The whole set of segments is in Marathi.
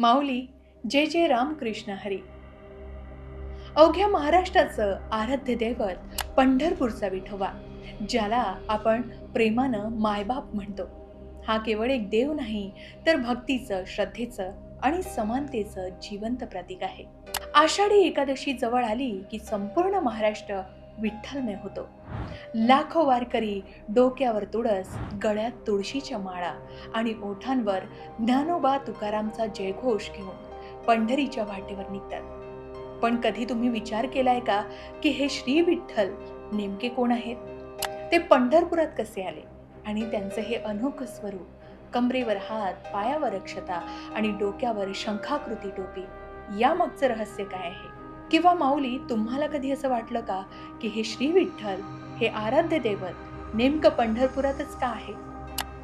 माऊली जे जे रामकृष्ण हरी. अवघ्या महाराष्ट्राचं आराध्य दैवत पंढरपूरचा विठोबा ज्याला आपण प्रेमानं मायबाप म्हणतो. हा केवळ एक देव नाही तर भक्तीचं श्रद्धेचं आणि समानतेचं जिवंत प्रतीक आहे. आषाढी एकादशी जवळ आली की संपूर्ण महाराष्ट्र विठ्ठलमय होतो. लाखो वारकरी डोक्यावर तुळस गळ्यात तुळशीच्या माळा आणि ओठांवर ज्ञानोबा तुकारामचा जयघोष घेऊन पंढरीच्या वाटेवर निघतात. पण कधी तुम्ही विचार केलाय का की हे श्री विठ्ठल नेमके कोण आहेत? ते पंढरपुरात कसे आले? आणि त्यांचं हे अनोखं स्वरूप कमरेवर हात पायावर अक्षता आणि डोक्यावर शंखाकृती टोपी यामागचं रहस्य काय आहे? किंवा माऊली तुम्हाला कधी असं वाटलं का की हे श्री विठ्ठल हे आराध्य दैवत नेमकं पंढरपुरातच का आहे?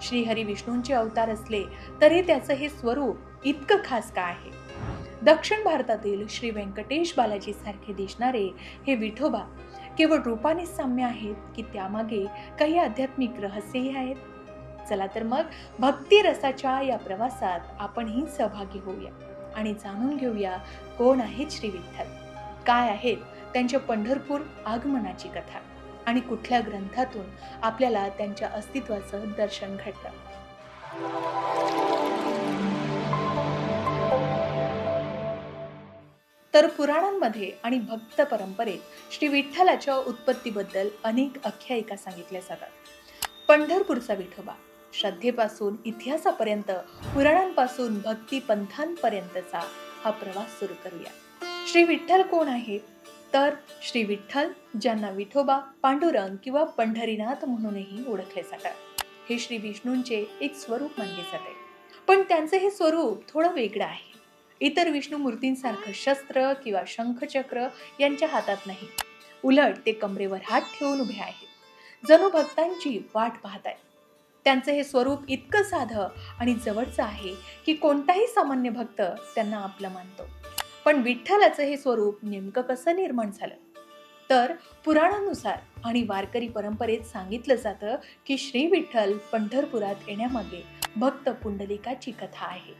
श्रीहरी विष्णूंचे अवतार असले तरी त्याचं हे स्वरूप इतकं खास का आहे? दक्षिण भारतातील श्री व्यंकटेश बालाजी सारखे दिसणारे हे विठोबा केवळ रूपाने साम्य आहेत की त्यामागे काही आध्यात्मिक रहस्यही आहेत? चला तर मग भक्ती रसाच्या या प्रवासात आपणही सहभागी होऊया आणि जाणून घेऊया कोण आहेत श्री विठ्ठल. काय आहेत त्यांच्या पंढरपूर आगमनाची कथा आणि कुठल्या ग्रंथातून आपल्याला त्यांच्या अस्तित्वाचं दर्शन घडतं. तर पुराणांमध्ये आणि भक्त परंपरेत श्री विठ्ठलाच्या उत्पत्तीबद्दल अनेक आख्यायिका सांगितल्या जातात. पंढरपूरचा विठोबा श्रद्धेपासून इतिहासापर्यंत पुराणांपासून भक्ती पंथांपर्यंतचा हा प्रवास सुरू करूया. श्री विठ्ठल कोण आहेत? तर श्री विठ्ठल ज्यांना विठोबा पांडुरंग किंवा पंढरीनाथ म्हणूनही ओळखले जातात. हे श्री विष्णूंचे एक स्वरूप मानले जाते. पण त्यांचं हे स्वरूप थोडं वेगळं आहे. इतर विष्णू मूर्तींसारखं शस्त्र किंवा शंखचक्र यांच्या हातात नाही. उलट ते कमरेवर हात ठेवून उभे आहेत. जणू भक्तांची वाट पाहत आहेत. त्यांचं हे स्वरूप इतकं साधं आणि जवळचं आहे की कोणताही सामान्य भक्त त्यांना आपलं मानतो. पण विठ्ठलाचं हे स्वरूप नेमकं कसं निर्माण झालं? तर पुराणानुसार आणि वारकरी परंपरेत सांगितलं जातं की श्री विठ्ठल पंढरपुरात येण्यामागे भक्त पुंडलिकाची कथा आहे.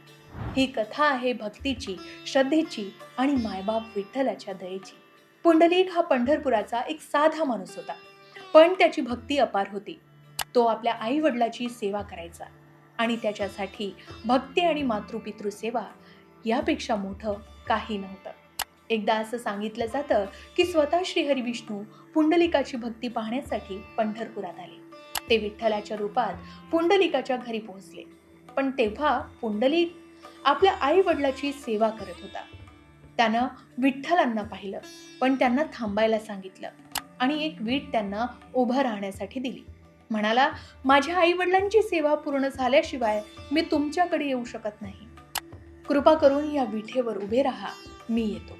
ही कथा आहे भक्तीची श्रद्धेची आणि मायबाप विठ्ठलाच्या दयेची. पुंडलिक हा पंढरपुराचा एक साधा माणूस होता. पण त्याची भक्ती अपार होती. तो आपल्या आई वडिलाची सेवा करायचा आणि त्याच्यासाठी भक्ती आणि मातृपितृ सेवा यापेक्षा मोठं काही नव्हतं. एकदा असं सांगितलं जातं की स्वतः श्रीहरी विष्णू पुंडलिकाची भक्ती पाहण्यासाठी पंढरपुरात आले. ते विठ्ठलाच्या रूपात पुंडलिकाच्या घरी पोहोचले. पण तेव्हा पुंडलिक आपल्या आई वडिलाची सेवा करत होता. त्यानं विठ्ठलांना पाहिलं पण त्यांना थांबायला सांगितलं आणि एक वीट त्यांना उभं राहण्यासाठी दिली. म्हणाला माझ्या आई वडिलांची सेवा पूर्ण झाल्याशिवाय मी तुमच्याकडे येऊ शकत नाही. कृपा करून या विठेवर उभे राहा. मी येतो.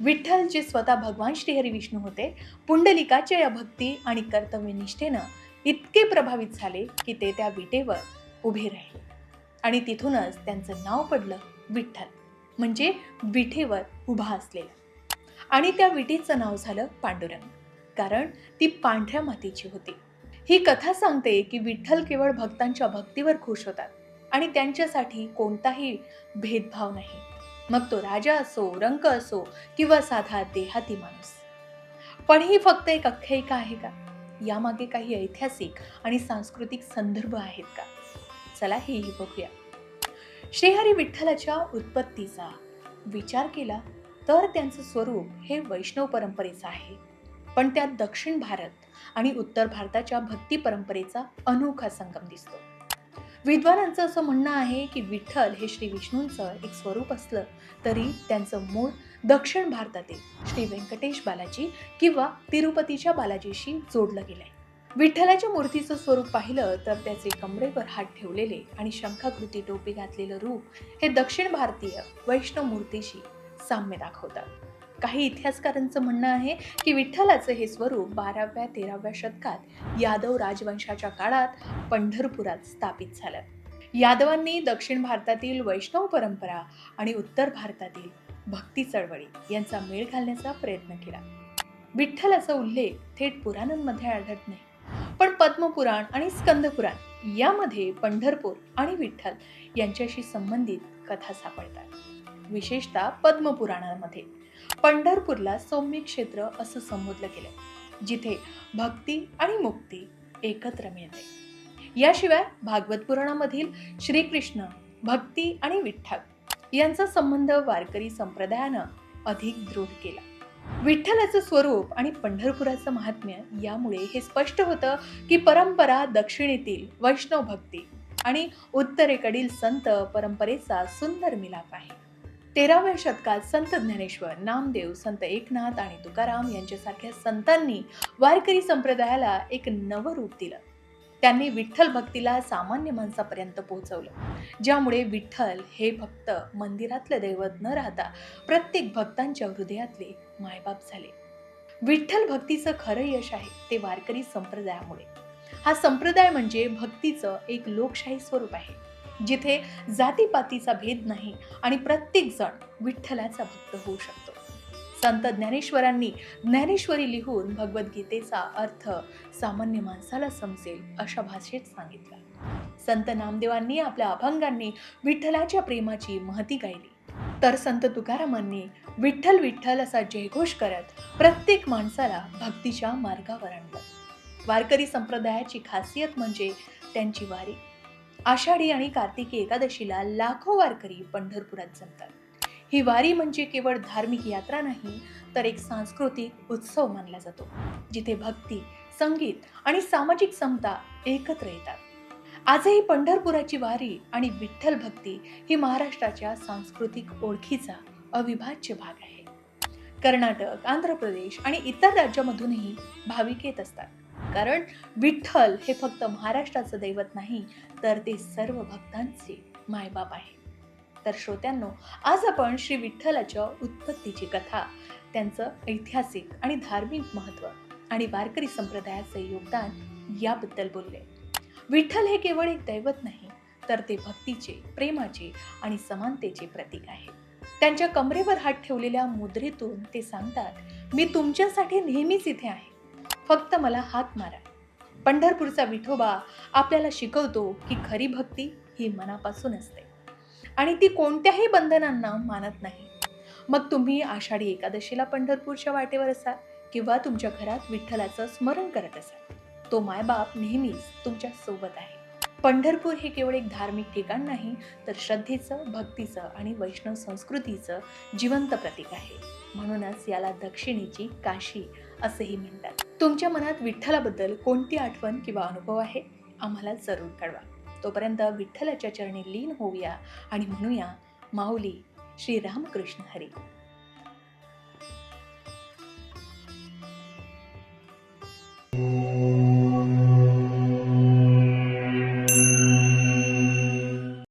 विठ्ठल जे स्वतः भगवान श्रीहरी विष्णू होते पुंडलिकाच्या या भक्ती आणि कर्तव्यनिष्ठेनं इतके प्रभावित झाले की ते त्या विटेवर उभे राहिले. आणि तिथूनच त्यांचं नाव पडलं विठ्ठल. म्हणजे विठेवर उभा असलेला. आणि त्या विटेचं नाव झालं पांडुरंग. कारण ती पांढऱ्या मातीची होती. ही कथा सांगते की विठ्ठल केवळ भक्तांच्या भक्तीवर खुश होतात. आणि त्यांच्यासाठी कोणताही भेदभाव नाही. मग तो राजा असो रंक असो किंवा साधा देहाती माणूस. पण ही फक्त एक आख्यायिका आहे का? यामागे काही ऐतिहासिक आणि सांस्कृतिक संदर्भ आहेत का? चला हेही बघूया. श्रीहरी विठ्ठलाच्या उत्पत्तीचा विचार केला तर त्यांचं स्वरूप हे वैष्णव परंपरेचं आहे. पण त्यात दक्षिण भारत आणि उत्तर भारताच्या भक्ती परंपरेचा अनोखा संगम दिसतो. विद्वानांचं असं म्हणणं आहे की विठ्ठल हे श्री विष्णूंचं एक स्वरूप असलं तरी त्यांचं मूळ दक्षिण भारतातील श्री व्यंकटेश बालाजी किंवा तिरुपतीच्या बालाजीशी जोडलं गेलंय. विठ्ठलाच्या मूर्तीचं स्वरूप पाहिलं तर त्याचे कमरेवर हात ठेवलेले आणि शंखाकृती टोपी घातलेलं रूप हे दक्षिण भारतीय वैष्णव मूर्तीशी साम्य दाखवतात. काही इतिहासकारांचं म्हणणं आहे की विठ्ठलाचं हे स्वरूप बाराव्या तेराव्या शतकात यादव राजवंशाच्या काळात पंढरपुरात स्थापित झालं. यादवांनी दक्षिण भारतातील वैष्णव परंपरा आणि उत्तर भारतातील भक्ती चळवळी यांचा मेळ घालण्याचा प्रयत्न केला. विठ्ठलाचा उल्लेख थेट पुराणांमध्ये आढळत नाही. पण पद्मपुराण आणि स्कंदपुराण यामध्ये पंढरपूर आणि विठ्ठल यांच्याशी संबंधित कथा सापडतात. विशेषतः पद्मपुराणामध्ये. पंढरपूरला सौम्य क्षेत्र असं संबोधलं गेलं जिथे भक्ती आणि मुक्ती एकत्र मिळते. याशिवाय भागवत पुराणामधील श्रीकृष्ण भक्ती आणि विठ्ठल यांचा संबंध वारकरी संप्रदायानं अधिक दृढ केला. विठ्ठलाचं स्वरूप आणि पंढरपुराचं महात्म्य यामुळे हे स्पष्ट होतं की परंपरा दक्षिणेतील वैष्णव भक्ती आणि उत्तरेकडील संत परंपरेचा सुंदर मिलाप आहे. तेराव्या शतकात संत ज्ञानेश्वर नामदेव संत एकनाथ आणि तुकाराम यांच्यासारख्या संतांनी वारकरी संप्रदायाला एक नवं रूप दिलं. त्यांनी विठ्ठल भक्तीला सामान्य माणसापर्यंत पोहोचवलं. ज्यामुळे विठ्ठल हे भक्त मंदिरातलं दैवत न राहता प्रत्येक भक्तांच्या हृदयातले मायबाप झाले. विठ्ठल भक्तीचं खरं यश आहे ते वारकरी संप्रदायामुळे. हा संप्रदाय म्हणजे भक्तीचं एक लोकशाही स्वरूप आहे. जिथे जातीपातीचा भेद नाही आणि प्रत्येक जण विठ्ठलाचा भक्त होऊ शकतो. संत ज्ञानेश्वरांनी ज्ञानेश्वरी लिहून भगवद्गीतेचा अर्थ सामान्य माणसाला समजेल अशा भाषेत सांगितला. संत नामदेवांनी आपल्या अभंगांनी विठ्ठलाच्या प्रेमाची महती गायली. तर संत तुकारामांनी विठ्ठल विठ्ठल असा जयघोष करत प्रत्येक माणसाला भक्तीच्या मार्गावर आणलं. वारकरी संप्रदायाची खासियत म्हणजे त्यांची वारी. आषाढी आणि कार्तिकी एकादशीला लाखो वारकरी पंढरपुरात जमतात. ही वारी म्हणजे केवळ धार्मिक यात्रा नाही तर एक सांस्कृतिक उत्सव मानला जातो जिथे भक्ती संगीत आणि सामाजिक समता एकत्र येतात. आजही पंढरपुराची वारी आणि विठ्ठल भक्ती ही महाराष्ट्राच्या सांस्कृतिक ओळखीचा अविभाज्य भाग आहे. कर्नाटक आंध्र प्रदेश आणि इतर राज्यामधूनही भाविक येत असतात. कारण विठ्ठल हे फक्त महाराष्ट्राचं दैवत नाही तर ते सर्व भक्तांचे मायबाप आहे. तर श्रोत्यांनो आज आपण श्री विठ्ठलाच्या उत्पत्तीची कथा त्यांचं ऐतिहासिक आणि धार्मिक महत्त्व आणि वारकरी संप्रदायाचे योगदान याबद्दल बोलले. विठ्ठल हे केवळ एक दैवत नाही तर ते भक्तीचे प्रेमाचे आणि समानतेचे प्रतीक आहे. त्यांच्या कमरेवर हात ठेवलेल्या मुद्रेतून ते सांगतात मी तुमच्यासाठी नेहमीच इथे आहे. फक्त मला हात मारा. पंढरपूरचा विठोबा आपल्याला शिकवतो की खरी भक्ती ही मनापासून असते. आणि ती कोणत्याही बंधनांना मानत नाही. मग तुम्ही आषाढी एकादशीला पंढरपूरच्या वाटेवर असाल किंवा तुमच्या घरात विठ्ठलाचं स्मरण करत असाल. तो मायबाप नेहमीच तुमच्यासोबत आहे. पंढरपूर हे केवळ एक धार्मिक ठिकाण नाही तर श्रद्धेचं भक्तीचं आणि वैष्णव संस्कृतीचं जिवंत प्रतीक आहे. म्हणूनच याला दक्षिणेची काशी असेही म्हणतात. तुमच्या मनात विठ्ठलाबद्दल कोणती आठवण किंवा अनुभव आहे? आम्हाला जरूर कळवा. तोपर्यंत विठ्ठलाच्या चरणी लीन होऊया आणि म्हणूया माऊली श्री रामकृष्ण हरी. Thank